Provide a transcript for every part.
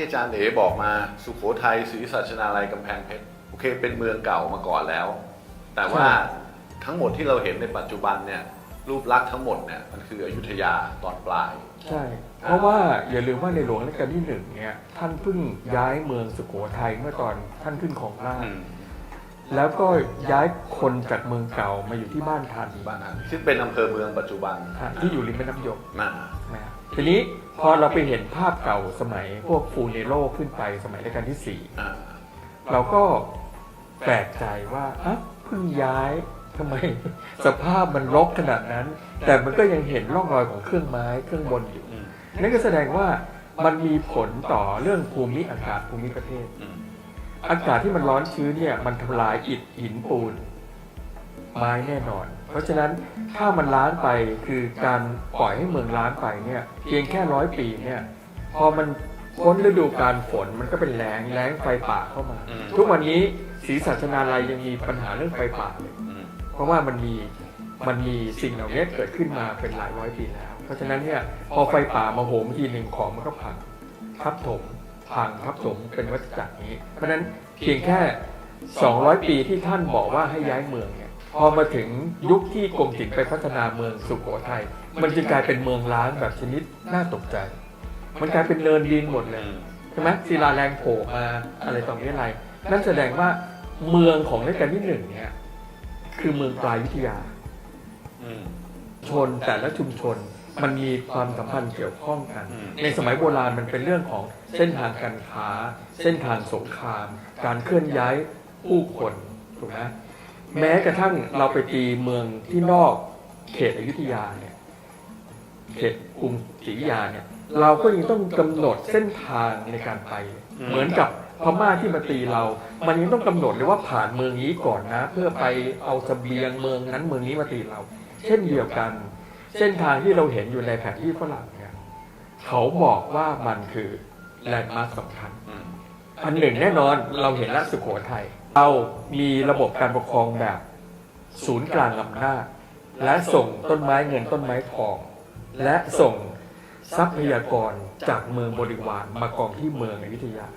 ที่อาจารย์เอ๋บอกมาสุโขทัยศรีสัชนาลัยกำแพงเพชรโอเค เป็นเมืองเก่ามาก่อนแล้ว แต่ว่าทั้งหมดที่เราเห็นในปัจจุบันเนี่ยรูปลักษณ์ทั้งหมดเนี่ยมันคืออยุธยาตอนปลาย ใช่ เพราะว่าอย่าลืมว่าในหลวงรัชกาลที่หนึ่งเนี่ยท่านเพิ่งย้ายเมืองสุโขทัยเมื่อตอนท่านขึ้นของราชย์อืมแล้วก็ย้ายคนจากเมืองเก่ามาอยู่ที่บ้านทันบ้านนั้นซึ่งเป็นอำเภอเมืองปัจจุบันอะที่อยู่ริมแม่น้ำยมนะนะ ทีนี้พอเราไปเห็นภาพเก่าสมัยพวกฟูเนโรขึ้นไปสมัยรัชกาลที่สี่อ่าเราก็แปลกใจว่าอะเพิ่งย้ายทำไมสภาพมันรกขนาดนั้น แต่มันก็ยังเห็นร่องรอยของเครื่องไม้เครื่องบนอยู่อืมนั่นก็แสดงว่ามันมีผลต่อเรื่องภูมิอากาศภูมิประเทศอืมอากาศที่มันร้อนชื้นเนี่ยมันทำลายอิฐหินปูน ไม้แน่นอน เพราะฉะนั้นถ้ามันล้างไปคือการปล่อยให้เมืองล้างไปเนี่ยเพียงแค่ร้อยปีเนี่ยพอมันพ้นฤดูการฝนมันก็เป็นแรงแรงไฟป่าเข้ามาอืมทุกวันนี้ศรีสัชนาลัยยังมีปัญหาเรื่องไฟป่าเลยอืมเพราะว่ามันมีมันมีสิ่งเหล่านี้เกิดขึ้นมาเป็นหลายร้อยปีแล้ว เพราะฉะนั้นเนี่ยพอไฟป่ามาโหมทีหนึ่งของมันก็พังทับถมพังทับถมเป็นวัฏจักรนี้ เพราะฉะนั้นเพียงแค่ 200 ปีที่ท่านบอกว่าให้ย้ายเมืองเนี่ย พอมาถึงยุคที่กรมศิลป์ไปพัฒนาเมืองสุโขทัยมันจึงกลายเป็นเมืองล้างแบบชนิดน่าตกใจ มันกลายเป็นเนินดินหมดเลยใช่ไหมศิลาแรงโผล่มาอะไรต่อมีอะไร นั่นแสดงว่าเมืองของรัชกาลที่หนึ่งเนี่ยคือเมืองปลายวิทยาชนแต่ละชุมชนมันมีความสัมพันธ์เกี่ยวข้องกัน ในสมัยโบราณมันเป็นเรื่องของเส้นทางการค้า เส้นทางสงคราม การเคลื่อนย้ายผู้คนถูกไหม แม้กระทั่งเราไปตีเมืองที่นอกเขตอยุธยาเนี่ยเขตกรุงศรีอยุธยาเนี่ย เราก็ยังต้องกำหนดเส้นทางในการไปเหมือนกับพม่าที่มาตีเรา มันยังต้องกำหนดเลยว่าผ่านเมืองนี้ก่อนนะ เพื่อไปเอาเสบียงเมืองนั้นเมืองนี้มาตีเรา เช่นเดียวกัน เส้นทางที่เราเห็นอยู่ในแผนที่ฝรั่งเนี่ยเขาบอกว่ามันคือแลนด์มาร์คสำคัญ อืม อันหนึ่งแน่นอนเราเห็นแล้วสุโขทัย เรามีระบบการปกครองแบบ ศูนย์กลางอำนาจและส่งต้นไม้เงินต้นไม้ทอง และส่งทรัพยากรจากเมืองบริวารมากองที่เมืองอยุธยา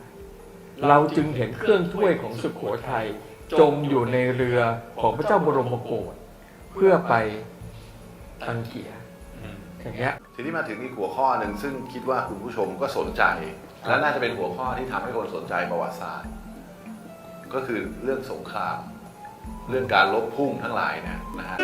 เราจึงเห็นเครื่องถ้วยของสุโขทัยจมอยู่ในเรือของพระเจ้าบรมโกศเพื่อไปตังเกียอย่างเงี้ยทีนี้มาถึงอีกหัวข้อหนึ่งซึ่งคิดว่าคุณผู้ชมก็สนใจ และน่าจะเป็นหัวข้อที่ทำให้คนสนใจประวัติศาสตร์ ก็คือเรื่องสงคราม เรื่องการลบพุ่งทั้งหลายเนี่ยนะฮะ